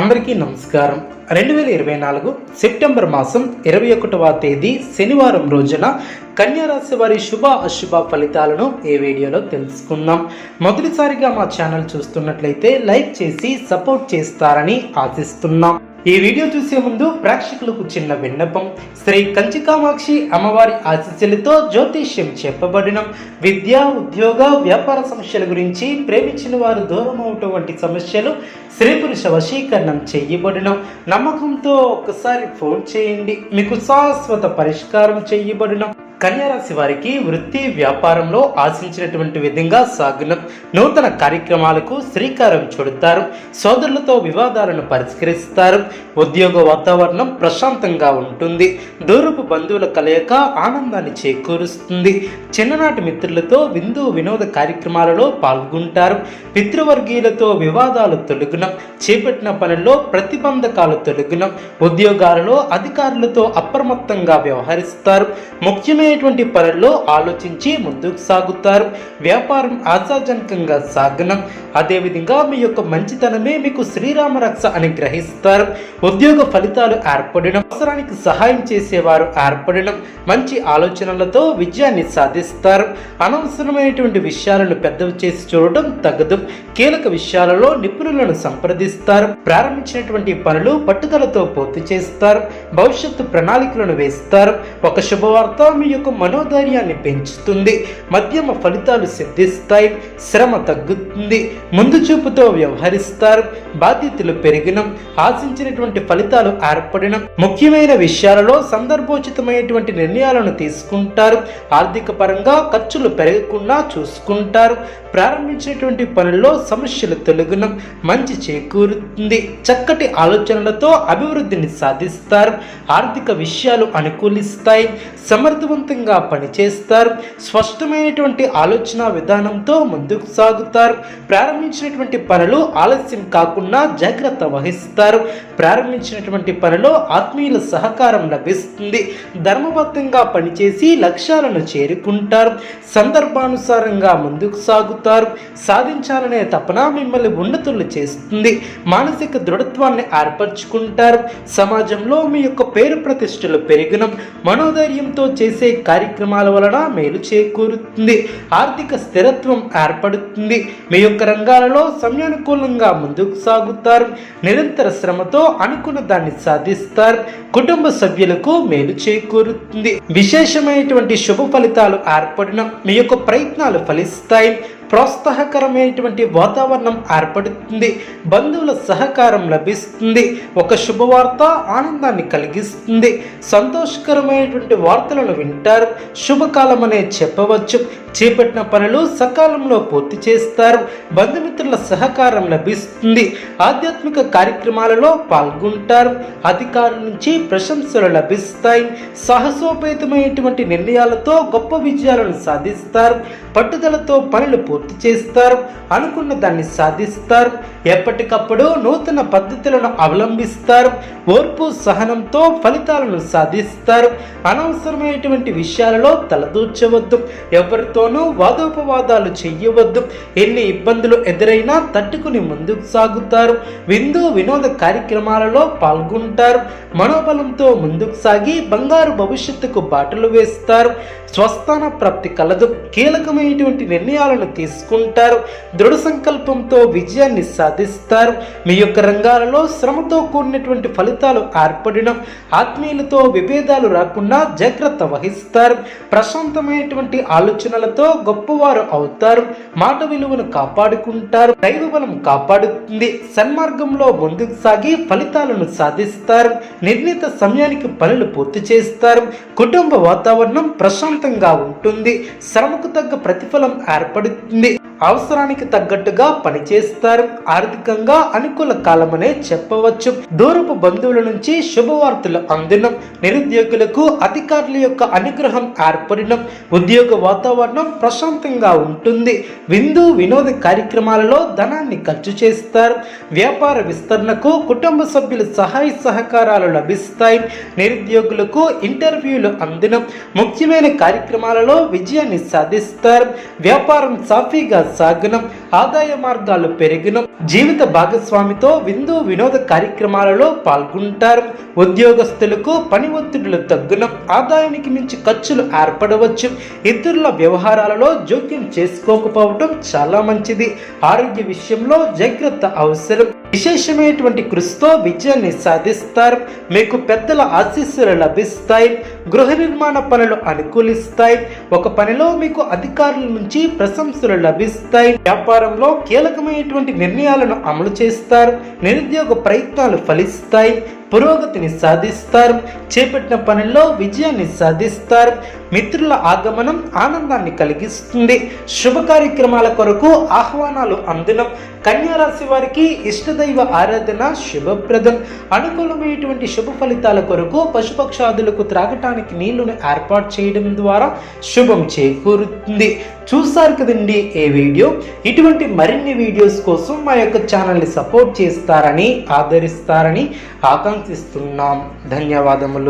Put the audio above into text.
అందరికీ నమస్కారం. రెండు వేల ఇరవై నాలుగు సెప్టెంబర్ మాసం ఇరవై ఒకటవ తేదీ శనివారం రోజున కన్యారాశి వారి శుభ అశుభ ఫలితాలను ఏ వీడియోలో తెలుసుకుందాం. మొదటిసారిగా మా ఛానల్ చూస్తున్నట్లయితే లైక్ చేసి సపోర్ట్ చేస్తారని ఆశిస్తున్నాం. ఈ వీడియో చూసే ముందు ప్రేక్షకులకు చిన్న విన్నపం. శ్రీ కంచికామాక్షి అమ్మవారి ఆశీస్సులతో జ్యోతిష్యం చెప్పబడిన. విద్య ఉద్యోగ వ్యాపార సమస్యల గురించి ప్రేమించిన వారు దూరం అవటం వంటి సమస్యలు స్త్రీ పురుష వశీకరణం చేయబడిన. నమ్మకంతో ఒక్కసారి ఫోన్ చేయండి. మీకు శాశ్వత పరిష్కారం చేయబడిన. కన్యారాశి వారికి వృత్తి వ్యాపారంలో ఆశించినటువంటి విధంగా సాగిన నూతన కార్యక్రమాలకు శ్రీకారం చుడతారు. సోదరులతో వివాదాలను పరిష్కరిస్తారు. ఉద్యోగ వాతావరణం ప్రశాంతంగా ఉంటుంది. దూరపు బంధువుల కలయిక ఆనందాన్ని చేకూరుస్తుంది. చిన్ననాటి మిత్రులతో విందు వినోద కార్యక్రమాలలో పాల్గొంటారు. పితృవర్గీయులతో వివాదాలు తొలగినం. చేపట్టిన పనుల్లో ప్రతిబంధకాలు తొలగినం. ఉద్యోగాలలో అధికారులతో అప్రమత్తంగా వ్యవహరిస్తారు. వచ్చేటువంటి పనుల్లో ఆలోచించి ముందుకు సాగుతారు. వ్యాపారం ఆశాజనకంగా సాగనం. అదేవిధంగా మీ యొక్క మంచితనమే మీకు శ్రీరామ రక్ష అని గ్రహిస్తారు. ఉద్యోగ ఫలితాలు ఏర్పడడం అవసరానికి సహాయం చేసేవారు ఏర్పడడం మంచి ఆలోచనలతో విజయాన్ని సాధిస్తారు. అనవసరమైనటువంటి విషయాలను పెద్దవి చేసి చూడడం తగదు. కీలక విషయాలలో నిపుణులను సంప్రదిస్తారు. ప్రారంభించినటువంటి పనులు పట్టుదలతో పూర్తి చేస్తారు. భవిష్యత్తు ప్రణాళికలను వేస్తారు. ఒక శుభవార్త మీ యొక్క మనోధైర్యాన్ని పెంచుతుంది. మధ్యమ ఫలితాలు సిద్ధిస్తాయి. శ్రమ తగ్గుతుంది. ముందు చూపుతో వ్యవహరిస్తారు. బాధ్యతలు పెరిగిన. ఆశించినటువంటి ఫలితాలు ఏర్పడిన. ముఖ్యమైన విషయాలలో సందర్భోచితమైనటువంటి నిర్ణయాలను తీసుకుంటారు. ఆర్థిక పరంగా ఖర్చులు పెరగకుండా చూసుకుంటారు. ప్రారంభించినటువంటి పనుల్లో సమస్యలు తొలగిన. మంచి చేకూరుతుంది. చక్కటి ఆలోచనలతో అభివృద్ధిని సాధిస్తారు. ఆర్థిక విషయాలు అనుకూలిస్తాయి. సమర్థవంత సమర్థవంతంగా పనిచేస్తారు. స్పష్టమైనటువంటి ఆలోచన విధానంతో ముందుకు సాగుతారు. ప్రారంభించినటువంటి పనులు ఆలస్యం కాకుండా జాగ్రత్త వహిస్తారు. ప్రారంభించినటువంటి పనిలో ఆత్మీయుల సహకారం లభిస్తుంది. ధర్మబద్ధంగా పనిచేసి లక్ష్యాలను చేరుకుంటారు. సందర్భానుసారంగా ముందుకు సాగుతారు. సాధించాలనే తపన మిమ్మల్ని ఉన్నతులు చేస్తుంది. మానసిక దృఢత్వాన్ని ఏర్పరచుకుంటారు. సమాజంలో మీ యొక్క పేరు ప్రతిష్టలు పెరిగిన. మనోధైర్యంతో చేసే కార్యక్రమాల వలన మేలు చేకూరుతుంది. ఆర్థిక స్థిరత్వం ఏర్పడుతుంది. మీ యొక్క రంగాలలో సమయానుకూలంగా ముందుకు సాగుతారు. నిరంతర శ్రమతో అనుకున్న దాన్ని సాధిస్తారు. కుటుంబ సభ్యులకు మేలు చేకూరుతుంది. విశేషమైనటువంటి శుభ ఫలితాలు ఏర్పడిన మీ యొక్క ప్రయత్నాలు ఫలిస్తాయి. ప్రోత్సాహకరమైనటువంటి వాతావరణం ఏర్పడుతుంది. బంధువుల సహకారం లభిస్తుంది. ఒక శుభవార్త ఆనందాన్ని కలిగిస్తుంది. సంతోషకరమైనటువంటి వార్తలను వింటారు. శుభకాలం అనే చెప్పవచ్చు. చేపట్టిన పనులు సకాలంలో పూర్తి చేస్తారు. బంధుమిత్రుల సహకారం లభిస్తుంది. ఆధ్యాత్మిక కార్యక్రమాలలో పాల్గొంటారు. అధికారుల నుంచి ప్రశంసలు లభిస్తాయి. సాహసోపేతమైనటువంటి నిర్ణయాలతో గొప్ప విజయాలను సాధిస్తారు. పట్టుదలతో పనులు పూర్తి చేస్తారు. అనుకున్న దాన్ని సాధిస్తారు. ఎప్పటికప్పుడు నూతన పద్ధతులను అవలంబిస్తారు. ఓర్పు సహనంతో ఫలితాలను సాధిస్తారు. అనవసరమైనటువంటి విషయాలలో తలదూర్చవద్దు. ఎవరితో ఎవరితోనూ వాదోపవాదాలు చెయ్యవద్దు ఎన్ని ఇబ్బందులు ఎదురైనా తట్టుకుని ముందుకు సాగుతారు. విందు వినోద కార్యక్రమాలలో పాల్గొంటారు. మనోబలంతో ముందుకు సాగి బంగారు భవిష్యత్తుకు బాటలు వేస్తారు. స్వస్థాన ప్రాప్తి కలదు. కీలకమైనటువంటి నిర్ణయాలను తీసుకుంటారు. దృఢ సంకల్పంతో విజయాన్ని సాధిస్తారు. మీ యొక్క రంగాలలో శ్రమతో కూడినటువంటి ఫలితాలు ఏర్పడిన ఆత్మీయులతో విభేదాలు రాకుండా జాగ్రత్త వహిస్తారు. ప్రశాంతమైనటువంటి ఆలోచనలతో గొప్పవారు అవుతారు. మాట విలువను కాపాడుకుంటారు. దైవబలం కాపాడుతుంది. సన్మార్గంలో ముందుకు సాగి ఫలితాలను సాధిస్తారు. నిర్ణీత సమయానికి పనులు పూర్తి చేస్తారు. కుటుంబ వాతావరణం ప్రశాంతంగా ఉంటుంది. శ్రమకు తగ్గ ప్రతిఫలం ఏర్పడుతుంది. అవసరానికి తగ్గట్టుగా పనిచేస్తారు. ఆర్థికంగా అనుకూల కాలమనే చెప్పవచ్చు. దూరపు బంధువుల నుంచి శుభవార్తలు అందడం నిరుద్యోగులకు అధికారుల యొక్క అనుగ్రహం ఏర్పడడం ఉద్యోగ వాతావరణం ప్రశాంతంగా ఉంటుంది. విందు వినోద కార్యక్రమాలలో ధనాన్ని ఖర్చు చేస్తారు. వ్యాపార విస్తరణకు కుటుంబ సభ్యుల సహాయ సహకారాలు లభిస్తాయి. నిరుద్యోగులకు ఇంటర్వ్యూలు అందడం ముఖ్యమైన కార్యక్రమాలలో విజయాన్ని సాధిస్తారు. వ్యాపారం సాఫీగా సాగనం ఆదాయ మార్గాలు పెరిగిన. జీవిత భాగస్వామితో విందు వినోద కార్యక్రమాలలో పాల్గొంటారు. ఉద్యోగస్తులకు పని ఒత్తిడులు తగ్గున. ఆదాయానికి మించి ఖర్చులు ఏర్పడవచ్చు. ఇతరుల వ్యవహారాలలో జోక్యం చేసుకోకపోవడం చాలా మంచిది. ఆరోగ్య విషయంలో జాగ్రత్త అవసరం. విశేషమైనటువంటి కృషితో విజయాన్ని సాధిస్తారు మీకు పెద్దల ఆశీస్సులు లభిస్తాయి గృహ నిర్మాణ పనులు అనుకూలిస్తాయి ఒక పనిలో మీకు అధికారుల నుంచి ప్రశంసలు లభిస్తాయి. వ్యాపారంలో కీలకమైనటువంటి నిర్ణయాలను అమలు చేస్తారు నిరుద్యోగ ప్రయత్నాలు ఫలిస్తాయి పురోగతిని సాధిస్తారు. చేపట్టిన పనుల్లో విజయాన్ని సాధిస్తారు. మిత్రుల ఆగమనం ఆనందాన్ని కలిగిస్తుంది. శుభ కార్యక్రమాల కొరకు ఆహ్వానాలు అందడం కన్యారాశి వారికి ఇష్టదైవ ఆరాధన శుభప్రదం. అనుకూలమైనటువంటి శుభ ఫలితాల కొరకు పశుపక్షాదులకు త్రాగటానికి నీళ్ళను ఏర్పాటు చేయడం ద్వారా శుభం చేకూరుతుంది. చూసారు కదండి ఏ వీడియో? ఇటువంటి మరిన్ని వీడియోస్ కోసం మా యొక్క ఛానల్ని సపోర్ట్ చేస్తారని ఆదరిస్తారని ప్రార్థిస్తున్నాం. ధన్యవాదములు.